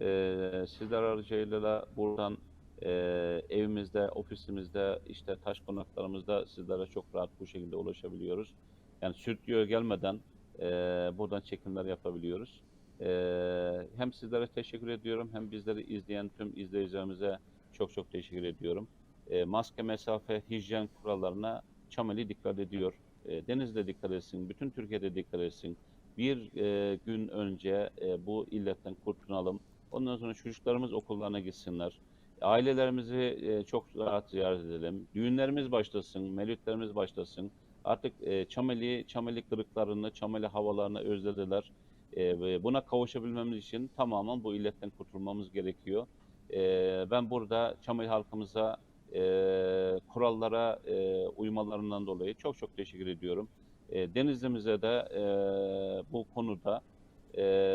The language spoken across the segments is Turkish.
Ee, sizler aracılığıyla da buradan e, evimizde, ofisimizde, işte taş konaklarımızda sizlere çok rahat bu şekilde ulaşabiliyoruz. Yani stüdyoya gelmeden e, buradan çekimler yapabiliyoruz. E, hem sizlere teşekkür ediyorum hem bizleri izleyen tüm izleyicilerimize çok çok teşekkür ediyorum. E, maske, mesafe, hijyen kurallarına Çameli dikkat ediyor. E, Deniz'de dikkat etsin, bütün Türkiye'de dikkat etsin. Bir e, gün önce e, bu illetten kurtulalım. Ondan sonra çocuklarımız okullarına gitsinler. Ailelerimizi e, çok rahat ziyaret edelim. Düğünlerimiz başlasın, melütlerimiz başlasın. Artık e, Çameli, Çameli kırıklarını, Çameli havalarını özlediler. E, ve buna kavuşabilmemiz için tamamen bu illetten kurtulmamız gerekiyor. Ben burada Çameli halkımıza kurallara uymalarından dolayı çok çok teşekkür ediyorum. E, Denizli'mize de bu konuda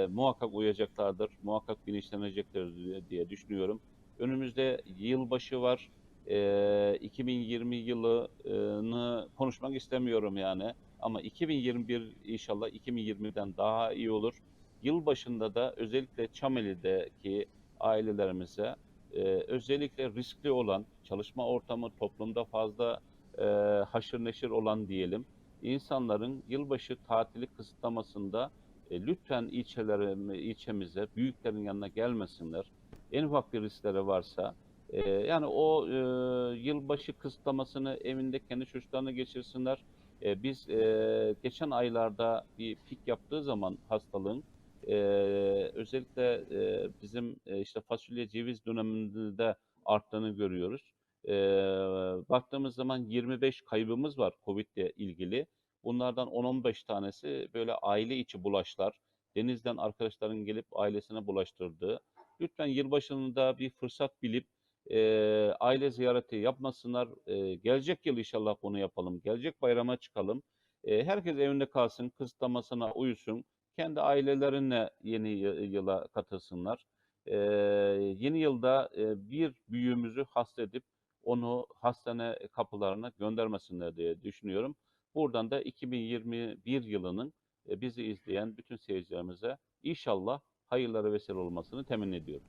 muhakkak uyacaklardır, muhakkak bilinçlenecektir diye, düşünüyorum. Önümüzde yılbaşı var. E, 2020 yılını konuşmak istemiyorum yani. Ama 2021 inşallah 2020'den daha iyi olur. Yılbaşında da özellikle Çameli'deki ailelerimize e, özellikle riskli olan, çalışma ortamı toplumda fazla e, haşır neşir olan diyelim, insanların yılbaşı tatili kısıtlamasında e, lütfen ilçelerime, ilçemize, büyüklerin yanına gelmesinler. En ufak bir riskleri varsa, e, yani o e, yılbaşı kısıtlamasını evinde kendi çocuklarına geçirsinler. E, biz e, geçen aylarda bir pik yaptığı zaman hastalığın, e, özellikle e, bizim e, işte fasulye ceviz döneminde arttığını görüyoruz. E, baktığımız zaman 25 kaybımız var Covid ile ilgili. Bunlardan 10-15 tanesi böyle aile içi bulaşlar. Denizden arkadaşların gelip ailesine bulaştırdığı. Lütfen yılbaşında bir fırsat bilip e, aile ziyareti yapmasınlar. E, gelecek yıl inşallah bunu yapalım. Gelecek bayrama çıkalım. E, herkes evinde kalsın, kısıtlamasına uyusun. Kendi ailelerine yeni yıla katılsınlar. E, yeni yılda e, bir büyüğümüzü hasta edip onu hastane kapılarına göndermesinler diye düşünüyorum. Buradan da 2021 yılının e, bizi izleyen bütün seyircilerimize inşallah hayırlara vesile olmasını temin ediyorum.